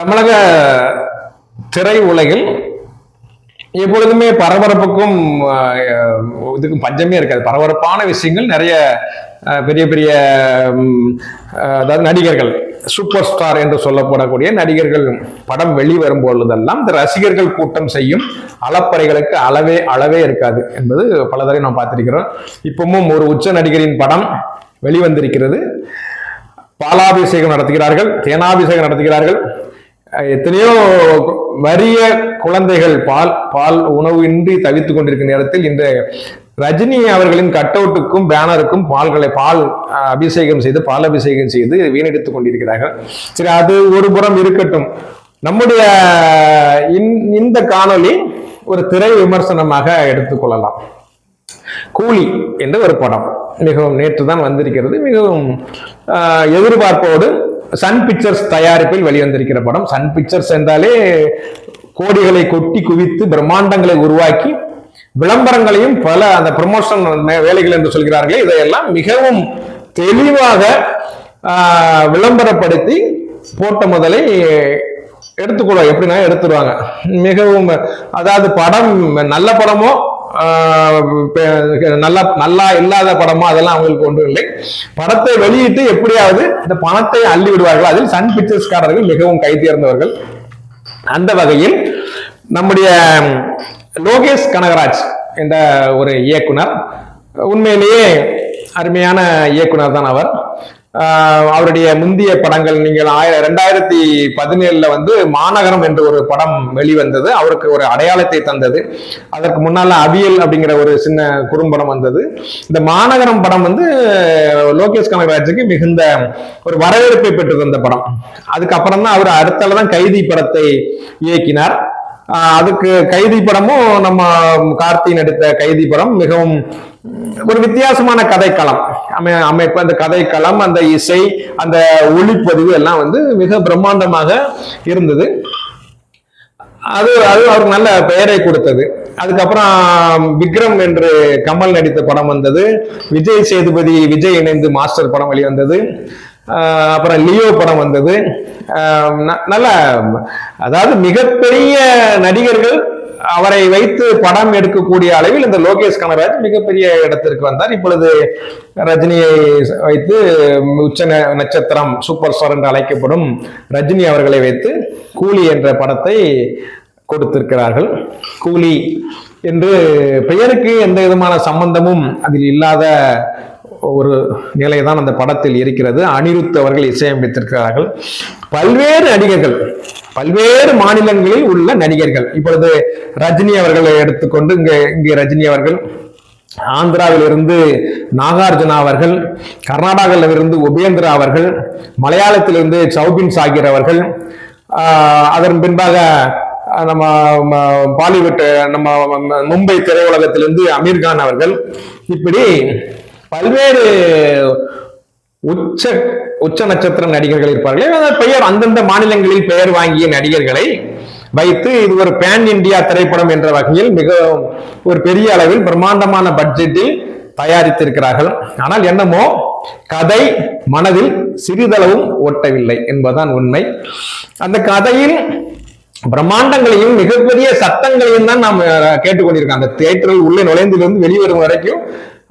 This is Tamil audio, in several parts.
தமிழக திரை உலகில் எப்பொழுதுமே பரபரப்புக்கும் இதுக்கும் பஞ்சமே இருக்காது. பரபரப்பான விஷயங்கள் நிறைய பெரிய பெரிய அதாவது நடிகர்கள் சூப்பர் ஸ்டார் என்று சொல்லப்படக்கூடிய நடிகர்கள் படம் வெளிவரும் பொழுதெல்லாம் இந்த ரசிகர்கள் கூட்டம் செய்யும் அளப்பறைகளுக்கு அளவே அளவே இருக்காது என்பது பலதரை நாம் பார்த்திருக்கிறோம். இப்பவும் ஒரு உச்ச நடிகரின் படம் வெளிவந்திருக்கிறது. பாலாபிஷேகம் நடத்துகிறார்கள் தேனாபிஷேகம் நடத்துகிறார்கள். எத்தனையோ வறிய குழந்தைகள் பால் பால் உணவு இன்றி தவித்துக் கொண்டிருக்கும் நேரத்தில் இந்த ரஜினி அவர்களின் கட்டவுட்டுக்கும் பேனருக்கும் பால்களை பால் அபிஷேகம் செய்து பால் அபிஷேகம் செய்து வீணெடுத்துக் கொண்டிருக்கிறார்கள். சரி அது ஒரு புறம் இருக்கட்டும். நம்முடைய இந்த- இந்த ஒரு திரை விமர்சனமாக எடுத்துக்கொள்ளலாம் கூலி என்ற ஒரு படம் மிகவும் நேற்று தான் வந்திருக்கிறது. மிகவும் எதிர்பார்ப்போடு சன் பிக்சர்ஸ் தயாரிப்பில் வெளிவந்திருக்கிற படம். சன் பிக்சர்ஸ் என்றாலே கோடிகளை கொட்டி குவித்து பிரம்மாண்டங்களை உருவாக்கி விளம்பரங்களையும் பல அந்த ப்ரமோஷன் வேலைகள் என்று சொல்கிறார்களே இதையெல்லாம் மிகவும் தெளிவாக விளம்பரப்படுத்தி போட்ட முதலை எடுத்துக்கூட எப்படின்னா எடுத்துருவாங்க. மிகவும் அதாவது படம் நல்ல படமோ நல்லா நல்லா இல்லாத படமோ அதெல்லாம் அவங்களுக்கு ஒன்றும் இல்லை. படத்தை வெளியிட்டு எப்படியாவது இந்த பணத்தை அள்ளி விடுவார்கள். அதில் சன் பிக்சர்ஸ்காரர்கள் மிகவும் கை தேர்ந்தவர்கள். அந்த வகையில் நம்முடைய லோகேஷ் கனகராஜ் என்ற ஒரு இயக்குனர் உண்மையிலேயே அருமையான இயக்குனர் தான் அவர். அவருடைய முந்திய படங்கள் நீங்கள் ஆயிரம் ரெண்டாயிரத்தி பதினேழுல வந்து மாநகரம் என்ற ஒரு படம் வெளிவந்தது. அவருக்கு ஒரு அடையாளத்தை தந்தது. அதற்கு முன்னால அவியல் அப்படிங்கிற ஒரு சின்ன குறும்படம் வந்தது. இந்த மாநகரம் படம் வந்து லோகேஷ் கனகராஜுக்கு மிகுந்த ஒரு வரவேற்பை பெற்றது அந்த படம். அதுக்கப்புறம் தான் அவர் அடுத்தால தான் கைதி படத்தை இயக்கினார். அதுக்கு கைதி படமும் நம்ம கார்த்தி நடித்த கைதி படம் மிகவும் ஒரு வித்தியாசமான கதைக்களம். அமை அமைப்பு அந்த கதைக்களம் அந்த இசை அந்த ஒளிப்பதிவு எல்லாம் வந்து மிக பிரம்மாண்டமாக இருந்தது. அது அது அவருக்கு நல்ல பெயரை கொடுத்தது. அதுக்கப்புறம் விக்ரம் என்று கமல் நடித்த படம் வந்தது. விஜய் சேதுபதி விஜய் இணைந்து மாஸ்டர் படம் வெளிவந்தது. அப்புறம் லியோ படம் வந்தது. ந- நல்ல அதாவது மிகப்பெரிய நடிகர்கள் அவரை வைத்து படம் எடுக்கக்கூடிய அளவில் இந்த லோகேஷ் கனகராஜ் மிகப்பெரிய இடத்திற்கு வந்தார். இப்பொழுது ரஜினியை வைத்து உச்ச ந- நட்சத்திரம் சூப்பர் ஸ்டார் என்று அழைக்கப்படும் ரஜினி அவர்களை வைத்து கூலி என்ற படத்தை கொடுத்திருக்கிறார்கள். கூலி என்று பெயருக்கு எந்த விதமான சம்பந்தமும் அதில் இல்லாத ஒரு நிலைதான் அந்த படத்தில் இருக்கிறது. அனிருத் அவர்கள் இசையமைத்திருக்கிறார்கள். பல்வேறு நடிகர்கள் பல்வேறு மாநிலங்களில் உள்ள நடிகர்கள். இப்பொழுது ரஜினி அவர்களை எடுத்துக்கொண்டு இங்கே இங்கே ரஜினி அவர்கள் ஆந்திராவில் இருந்து நாகார்ஜுனா அவர்கள் கர்நாடகாவில் இருந்து உபேந்திரா அவர்கள் மலையாளத்திலிருந்து சௌபின் சாகிர் அவர்கள் அதன் பின்பாக நம்ம பாலிவுட் நம்ம மும்பை திரையுலகத்திலிருந்து அமீர்கான் அவர்கள். இப்படி பல்வேறு உச்ச உச்ச நட்சத்திர நடிகர்கள் இருப்பார்கள். பெயர் அந்தந்த மாநிலங்களில் பெயர் வாங்கிய நடிகர்களை வைத்து இது ஒரு பேன் இந்தியா திரைப்படம் என்ற வகையில் மிக ஒரு பெரிய அளவில் பிரம்மாண்டமான பட்ஜெட்டில் தயாரித்திருக்கிறார்கள். ஆனால் என்னமோ கதை மனதில் சிறிதளவும் ஒட்டவில்லை என்பதுதான் உண்மை. அந்த கதையில் பிரம்மாண்டங்களையும் மிகப்பெரிய சத்தங்களையும் தான் நாம் கேட்டுக்கொண்டிருக்கோம். அந்த தியேட்டரில் உள்ளே நுழைந்திலிருந்து வெளிவரும் வரைக்கும்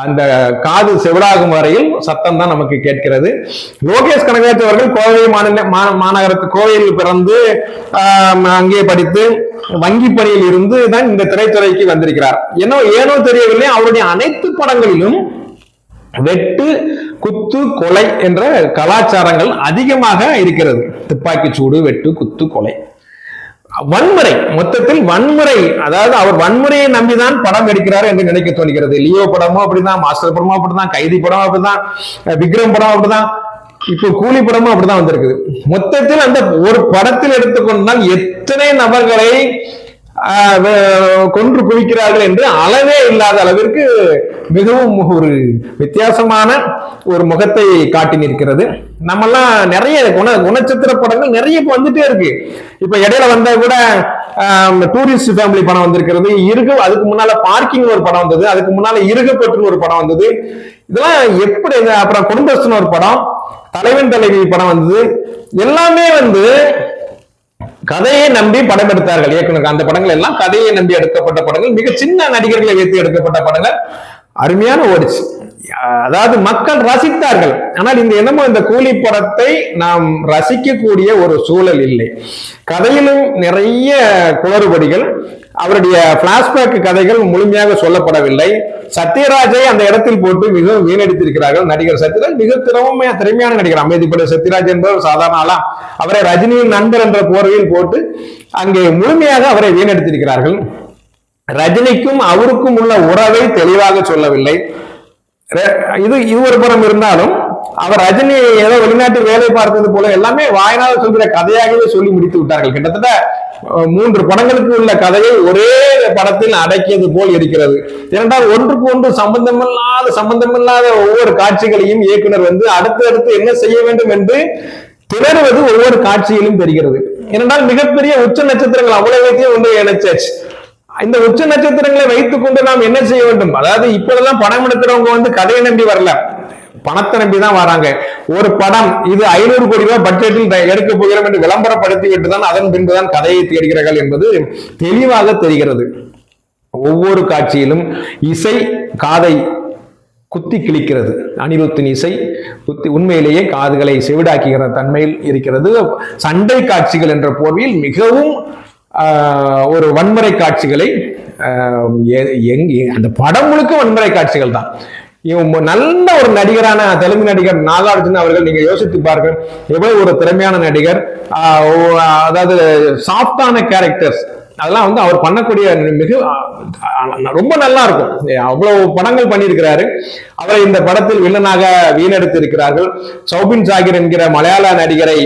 அந்த காது செவிடாகும் வரையில் சத்தம் தான் நமக்கு கேட்கிறது. லோகேஷ் கனகராஜ் அவர்கள் கோவை மாநில மாநகரத்து கோவையில் பிறந்து அங்கே படித்து வங்கி பணியில் இருந்து தான் இந்த திரைத்துறைக்கு வந்திருக்கிறார். ஏனோ ஏனோ தெரியவில்லை அவருடைய அனைத்து படங்களிலும் வெட்டு குத்து கொலை என்ற கலாச்சாரங்கள் அதிகமாக இருக்கிறது. துப்பாக்கி சூடு வெட்டு குத்து கொலை. வன்முறை. மொத்தத்தில் வன்முறை. அதாவது அவர் வன்முறையை நம்பிதான் படம் எடுக்கிறார் என்று நினைக்க தோணுகிறது. லியோ படமும் அப்படிதான் மாஸ்டர் படமும் அப்படிதான் கைதி படம் அப்படிதான் விக்ரம் படம் அப்படிதான் இப்போ கூலி படமும் அப்படிதான் வந்திருக்குது. மொத்தத்தில் அந்த ஒரு படத்தில் எடுத்துக்கொண்டால் எத்தனை நபர்களை கொன்று குவிக்கிறார்கள் என்று அளவே இல்லாத அளவிற்கு மிகவும் ஒரு வித்தியாசமான ஒரு முகத்தை காட்டி நிற்கிறது. நம்மெல்லாம் நிறைய குண குணச்சித்திர படங்கள் நிறைய இப்போ வந்துட்டே இருக்கு. இப்போ இடையில வந்தா கூட டூரிஸ்ட் ஃபேமிலி படம் வந்திருக்கிறது. இருக அதுக்கு முன்னால பார்க்கிங் ஒரு படம் வந்தது. அதுக்கு முன்னால இருகப்பட்டு ஒரு படம் வந்தது. இதெல்லாம் எப்படி அப்புறம் குடும்பஸ்தன் ஒரு படம் தலைவன் தலைவி படம் வந்தது. எல்லாமே வந்து கதையை நம்பி படம் எடுத்தார்கள் இயக்குனர். அந்த படங்கள் எல்லாம் கதையை நம்பி எடுக்கப்பட்ட படங்கள் மிக சின்ன நடிகர்களை வைத்து எடுக்கப்பட்ட படங்கள். அருமையான ஓடிச்சு. அதாவது மக்கள் ரசித்தார்கள். ஆனால் இந்த என்னமோ இந்த கூலி படத்தை நாம் ரசிக்கக்கூடிய ஒரு சூழல் இல்லை. கதையிலும் நிறைய குளறுபடிகள் அவருடைய பிளாஷ்பேக் கதைகள் முழுமையாக சொல்லப்படவில்லை. சத்யராஜை அந்த இடத்தில் போட்டு மிகவும் வீணடித்திருக்கிறார்கள் நடிகர் சத்யராஜ். மிக திறமையா திறமையான நடிகர் அமைதிப்பட சத்யராஜ் என்பவர் சாதாரண ஆளா. அவரை ரஜினியின் நண்பர் என்ற போர்வையில் போட்டு அங்கே முழுமையாக அவரை வீணடித்திருக்கிறார்கள். ரஜினிக்கும் அவருக்கும் உள்ள உறவை தெளிவாக சொல்லவில்லை. இது இது ஒரு புறம் இருந்தாலும் அவர் ரஜினி ஏதோ வெளிநாட்டு வேலை பார்த்தது போல எல்லாமே வாயினால் சொல்கிற கதையாகவே சொல்லி முடித்து விட்டார்கள். கிட்டத்தட்ட மூன்று படங்களுக்கு உள்ள கதையை ஒரே படத்தில் அடக்கியது போல் இருக்கிறது. இரண்டாவது ஒன்றுக்கு ஒன்று சம்பந்தமில்லாத சம்பந்தமில்லாத ஒவ்வொரு காட்சிகளையும் இயக்குனர் வந்து அடுத்து அடுத்து என்ன செய்ய வேண்டும் என்று திணறுவது ஒவ்வொரு காட்சியிலும் தெரிகிறது. ஏனென்றால் மிகப்பெரிய உச்ச நட்சத்திரங்கள் அவ்வளவைத்தையும் ஒன்று இணைச்சாச்சு. இந்த உச்ச நட்சத்திரங்களை வைத்துக் கொண்டு நாம் என்ன செய்ய வேண்டும்? அதாவது இப்பதெல்லாம் படம் எடுக்கிறவங்க வந்து கதையை நம்பி வரல. பணத்தை நம்பி தான் வராங்க. ஒரு படம் இது ஐநூறு கோடி ரூபாய் பட்ஜெட்டில் எடுக்க போகிறோம் என்று விளம்பரப்படுத்தி விட்டு தான் அதன் பின்புதான் கதையை தேடுகிறார்கள் என்பது தெளிவாக தெரிகிறது. ஒவ்வொரு காட்சியிலும் இசை காதை குத்தி கிழிக்கிறது. அனிருத்தின் இசை குத்தி உண்மையிலேயே காதுகளை செவிடாக்குகிற தன்மையில் இருக்கிறது. சண்டை காட்சிகள் என்ற போர்வையில் மிகவும் ஒரு வன்முறை காட்சிகளை எ- அந்த படம் முழுக்க வன்முறை காட்சிகள் தான் நல்ல ஒரு நடிகரான தெலுங்கு நடிகர் நாகார்ஜுன் அவர்கள் நீங்க யோசித்து பாருங்கள். எவ்வளவு ஒரு திறமையான நடிகர். அதாவது சாஃப்டான கேரக்டர்ஸ் அதெல்லாம் வந்து அவர் பண்ணக்கூடிய மிக ரொம்ப நல்லா இருக்கும். அவ்வளவு படங்கள் பண்ணியிருக்கிறாரு. அவரை இந்த படத்தில் வில்லனாக வீணெடுத்து இருக்கிறார்கள் சௌபின் சாகிர் என்கிற மலையாள நடிகரை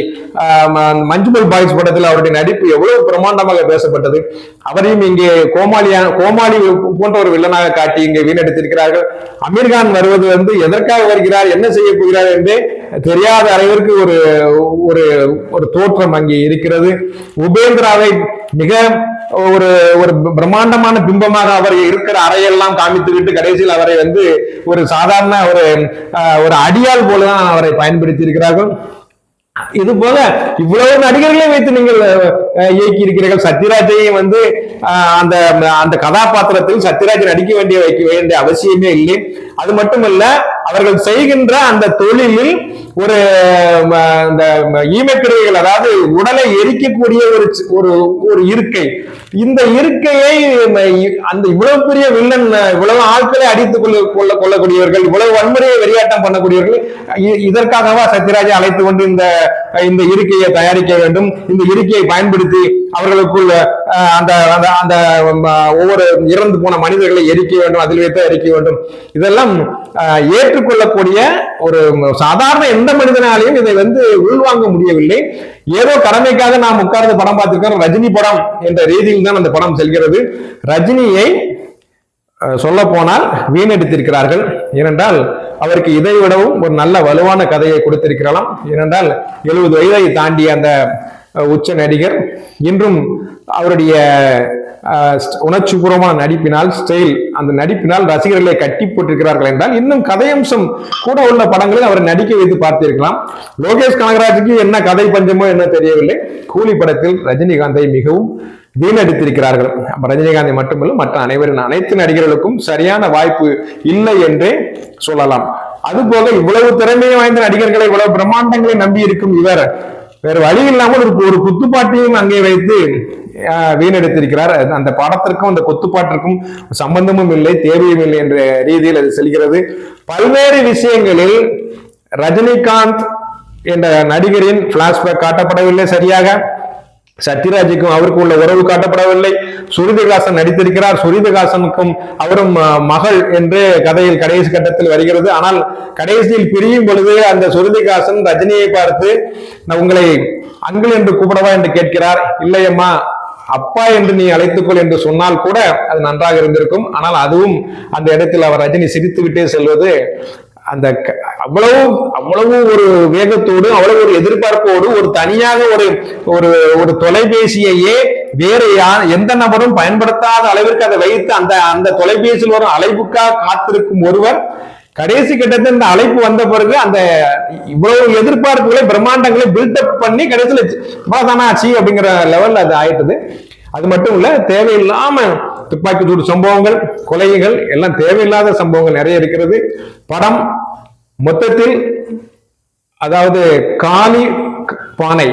ம- மஞ்சுமல் பாய்ஸ் படத்தில் அவருடைய நடிப்பு எவ்வளவு பிரமாண்டமாக பேசப்பட்டது. அவரையும் இங்கே கோமாளியான கோமாளி போன்ற ஒரு வில்லனாக காட்டி இங்கே வீணெடுத்திருக்கிறார்கள். அமீர்கான் வருவது வந்து எதற்காக வருகிறார் என்ன செய்ய போகிறார் என்று தெரியாத அளவிற்கு ஒரு ஒரு ஒரு தோற்றம் அங்கே இருக்கிறது. உபேந்திராவை மிக ஒரு ஒரு பிரம்மாண்டமான பிம்பமாக அவர் இருக்கிற அறையெல்லாம் காமித்து விட்டு கடைசியில் அவரை வந்து ஒரு சாதாரண ஒரு ஒரு அடியால் போலதான் அவரை பயன்படுத்தி இருக்கிறார்கள் இது போல இவ்வளவு நடிகர்களை வைத்து நீங்கள் இயக்கி இருக்கிறீர்கள் சத்யராஜையும் வந்து அந்த அந்த கதாபாத்திரத்தில் சத்யராஜ் நடிக்க வேண்டிய வைக்க வேண்டிய அவசியமே இல்லை. அது மட்டுமல்ல அவர்கள் செய்கின்ற அந்த தொழிலில் ஒரு இந்த ஈமக்கிரைகள் அதாவது உடலை எரிக்கக்கூடிய ஒரு ஒரு ஒரு இருக்கை. இந்த இருக்கையை அந்த இவ்வளவு பெரிய வில்லன் இவ்வளவு ஆட்களை அடித்துக் கொள்ள கொள்ள கொள்ளக்கூடியவர்கள் இவ்வளவு வன்முறையை வெறியாட்டம் பண்ணக்கூடியவர்கள் இதற்காகவா சத்யராஜை அழைத்து கொண்டு இந்த இந்த இருக்கையை தயாரிக்க வேண்டும்? இந்த இருக்கையை பயன்படுத்தி அவர்களுக்குள்ள அந்த அந்த அந்த ஒவ்வொரு இறந்து போன மனிதர்களை எரிக்க வேண்டும் அதில் வைத்து எரிக்க வேண்டும். இதெல்லாம் ஏற்றுக்கொள்ளக்கூடிய ஒரு சாதாரண எந்த மனிதனாலையும் இதை வந்து உள்வாங்க முடியவில்லை. ஏதோ கடமைக்காக நாம் உட்கார்ந்து படம் பார்த்திருக்கிறோம் ரஜினி படம் என்ற ரீதியில் தான் அந்த படம் செல்கிறது. ரஜினியை சொல்ல போனால் வீணடித்திருக்கிறார்கள். ஏனென்றால் அவருக்கு இதை விடவும் ஒரு நல்ல வலுவான கதையை கொடுத்திருக்கிறலாம் ஏனென்றால் எழுபது வயதை தாண்டிய அந்த உச்ச நடிகர். இன்றும் அவருடைய அஹ், உணர்ச்சிபூர்வமான நடிப்பினால் ஸ்டைல் அந்த நடிப்பினால் ரசிகர்களை கட்டி போட்டிருக்கிறார்கள் என்றால் இன்னும் கதையம்சம் கூட உள்ள படங்களில் அவர் நடிக்க வைத்து பார்த்திருக்கலாம். லோகேஷ் கனகராஜுக்கு என்ன கதை பஞ்சமோ என்ன தெரியவில்லை. கூலி படத்தில் ரஜினிகாந்தை மிகவும் வீணடித்திருக்கிறார்கள். ரஜினிகாந்தை மட்டுமல்ல மற்ற அனைவரின் அனைத்து நடிகர்களுக்கும் சரியான வாய்ப்பு இல்லை என்றே சொல்லலாம். அதுபோல இவ்வளவு திறமையை வாய்ந்த நடிகர்களை இவ்வளவு பிரம்மாண்டங்களை நம்பி இருக்கும் இவர் வேறு வழி இல்லாமல் ஒரு ஒரு குத்துப்பாட்டையும் அங்கே வைத்து வீணெடுத்திருக்கிறார் வீணடித்திருக்கிறார். அந்த படத்திற்கும் அந்த குத்துப்பாட்டிற்கும் சம்பந்தமும் இல்லை தேவையும் இல்லை என்ற ரீதியில் அது செல்கிறது. பல்வேறு விஷயங்களில் ரஜினிகாந்த் என்ற நடிகரின் பிளாஷ்பேக் காட்டப்படவில்லை சரியாக. சத்யராஜுக்கும் அவருக்கு உள்ள உறவு காட்டப்படவில்லை. சுரிதகாசன் நடித்திருக்கிறார். சுரிதகாசனுக்கும் அவரும் மகள் என்று கதையில் கடைசி கட்டத்தில் வருகிறது. ஆனால் கடைசியில் பிரியும் பொழுது அந்த சுருதிகாசன் ரஜினியை பார்த்து நான் உங்களை அங்கிள் என்று கூப்பிடவா? என்று கேட்கிறார். இல்லையம்மா அப்பா என்று நீ அழைத்துக்கொள் என்று சொன்னால் கூட அது நன்றாக இருந்திருக்கும். ஆனால் அதுவும் அந்த இடத்தில் அவர் ரஜினி சிரித்து விட்டே செல்வது அந்த க- அவ்வளவு அவ்வளவு ஒரு வேகத்தோடு அவ்வளவு ஒரு எதிர்பார்ப்போடு ஒரு தனியாக ஒரு ஒரு ஒரு தொலைபேசியையே வேற யார் எந்த நபரும் பயன்படுத்தாத அளவிற்கு அதை வைத்து அந்த அந்த தொலைபேசியில் வரும் அழைப்புக்காக காத்திருக்கும் ஒருவர் கடைசி கட்டத்தில் இந்த அழைப்பு வந்த பிறகு அந்த இவ்வளவு எதிர்பார்ப்புகளை பிரம்மாண்டங்களை பில்டப் பண்ணி கடைசியில் இவ்வளவுதானா ஆச்சு அப்படிங்கிற லெவல்ல அது ஆயிட்டது. அது மட்டும் இல்ல தேவையில்லாம துப்பாக்கி சூடு சம்பவங்கள் கொலைகள் எல்லாம் தேவையில்லாத சம்பவங்கள் நிறைய இருக்கிறது. படம் மொத்தத்தில் அதாவது காலி பானை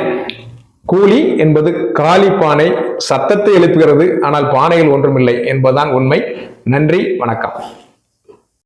கூலி என்பது காலி பானை சத்தத்தை எழுப்புகிறது ஆனால் பானைகள் ஒன்றுமில்லை என்பதுதான் உண்மை. நன்றி வணக்கம்.